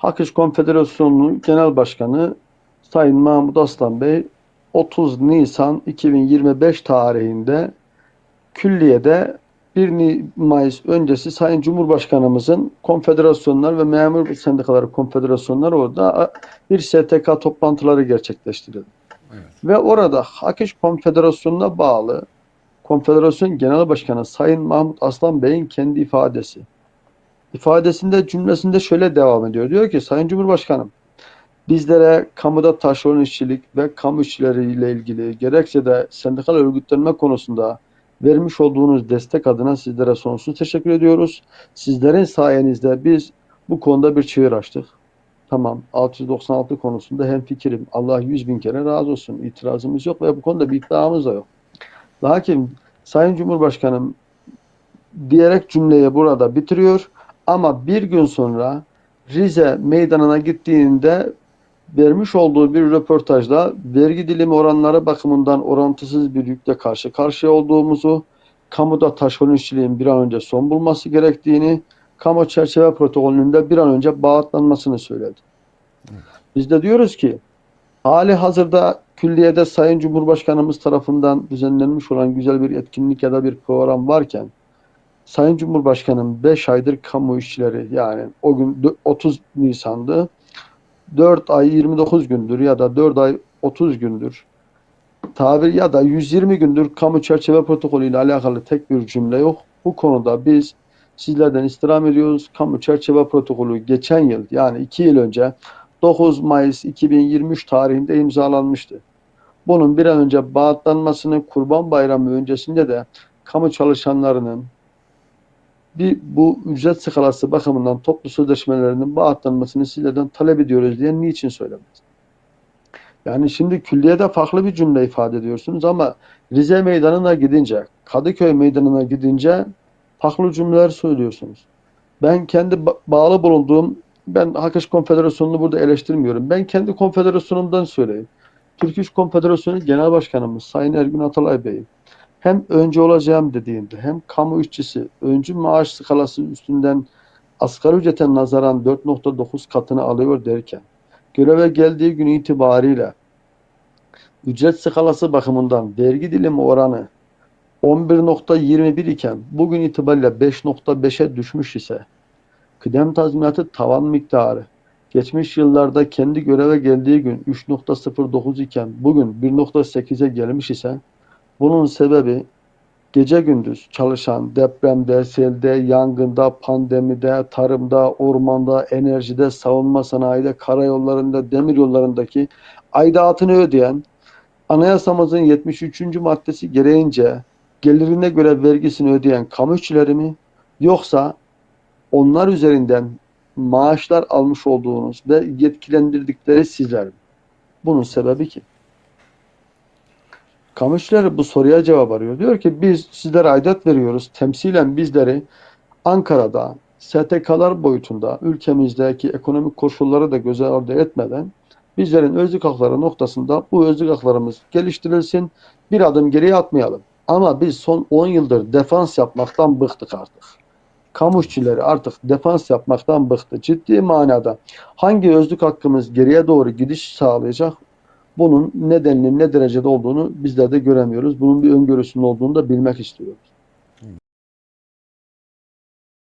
Hak İş Konfederasyonu Genel Başkanı Sayın Mahmut Aslan Bey 30 Nisan 2025 tarihinde külliyede 1 Ni- Mayıs öncesi Sayın Cumhurbaşkanımızın konfederasyonlar ve memur sendikaları konfederasyonları orada bir STK toplantıları gerçekleştirildi. Evet. Ve orada Hak İş Konfederasyonu'na bağlı Konfederasyon Genel Başkanı Sayın Mahmut Aslan Bey'in kendi ifadesi. İfadesinde cümlesinde şöyle devam ediyor. Diyor ki Sayın Cumhurbaşkanım bizlere kamuda taşeron işçilik ve kamu işçileriyle ilgili gerekse de sendikal örgütlenme konusunda vermiş olduğunuz destek adına sizlere sonsuz teşekkür ediyoruz. Sizlerin sayenizde biz bu konuda bir çığır açtık. Tamam 696 konusunda hemfikirim. Allah yüz bin kere razı olsun. İtirazımız yok ve bu konuda bir iddiamız da yok. Lakin Sayın Cumhurbaşkanım diyerek cümleyi burada bitiriyor ama bir gün sonra Rize meydanına gittiğinde vermiş olduğu bir röportajda vergi dilimi oranları bakımından orantısız bir yükle karşı karşıya olduğumuzu, kamuda taşeron işçiliğin bir an önce son bulması gerektiğini, kamu çerçeve protokolünün de bir an önce bağıtlanmasını söyledi. Biz de diyoruz ki hali hazırda külliyede Sayın Cumhurbaşkanımız tarafından düzenlenmiş olan güzel bir etkinlik ya da bir program varken Sayın Cumhurbaşkanım 5 aydır kamu işçileri yani o gün dö- 30 Nisan'dı 4 ay 29 gündür ya da 4 ay 30 gündür tabir ya da 120 gündür kamu çerçeve protokolü ile alakalı tek bir cümle yok. Bu konuda biz sizlerden istirham ediyoruz. Kamu çerçeve protokolü geçen yıl yani 2 yıl önce 9 Mayıs 2023 tarihinde imzalanmıştı. Bunun bir an önce bağıtlanmasını Kurban Bayramı öncesinde de kamu çalışanlarının bir bu ücret skalası bakımından toplu sözleşmelerinin bağıtlanmasını sizlerden talep ediyoruz diye niçin söylemez? Yani şimdi külliyede farklı bir cümle ifade ediyorsunuz ama Rize Meydanı'na gidince, Kadıköy Meydanı'na gidince farklı cümleler söylüyorsunuz. Ben kendi ba- bağlı bulunduğum, ben Hak İş Konfederasyonu'nu burada eleştirmiyorum. Ben kendi konfederasyonumdan söyleyeyim. Türk İş Konfederasyonu Genel Başkanımız Sayın Ergün Atalay Bey hem önce olacağım dediğinde hem kamu işçisi öncü maaş skalası üstünden asgari ücrete nazaran 4.9 katını alıyor derken göreve geldiği gün itibariyle ücret skalası bakımından vergi dilimi oranı 11.21 iken bugün itibariyle 5.5'e düşmüş ise kıdem tazminatı tavan miktarı geçmiş yıllarda kendi göreve geldiği gün 3.09 iken bugün 1.8'e gelmiş ise bunun sebebi gece gündüz çalışan depremde, selde, yangında, pandemide, tarımda, ormanda, enerjide, savunma sanayide, karayollarında, demir yollarındaki aidatını ödeyen, anayasamızın 73. maddesi gereğince gelirine göre vergisini ödeyen kamu işçileri mi yoksa onlar üzerinden maaşlar almış olduğunuz ve yetkilendirdikleri sizler mi? Bunun sebebi ki kamu işçileri bu soruya cevap arıyor. Diyor ki biz sizlere aidat veriyoruz. Temsilen bizleri Ankara'da STK'lar boyutunda ülkemizdeki ekonomik koşulları da göze ardı etmeden bizlerin özlük hakları noktasında bu özlük haklarımız geliştirilsin. Bir adım geriye atmayalım. Ama biz son 10 yıldır defans yapmaktan bıktık artık. Kamu artık defans yapmaktan bıktı. Ciddi manada hangi özlük hakkımız geriye doğru gidiş sağlayacak bunun nedeninin ne derecede olduğunu bizler de göremiyoruz. Bunun bir öngörüsünün olduğunu da bilmek istiyoruz.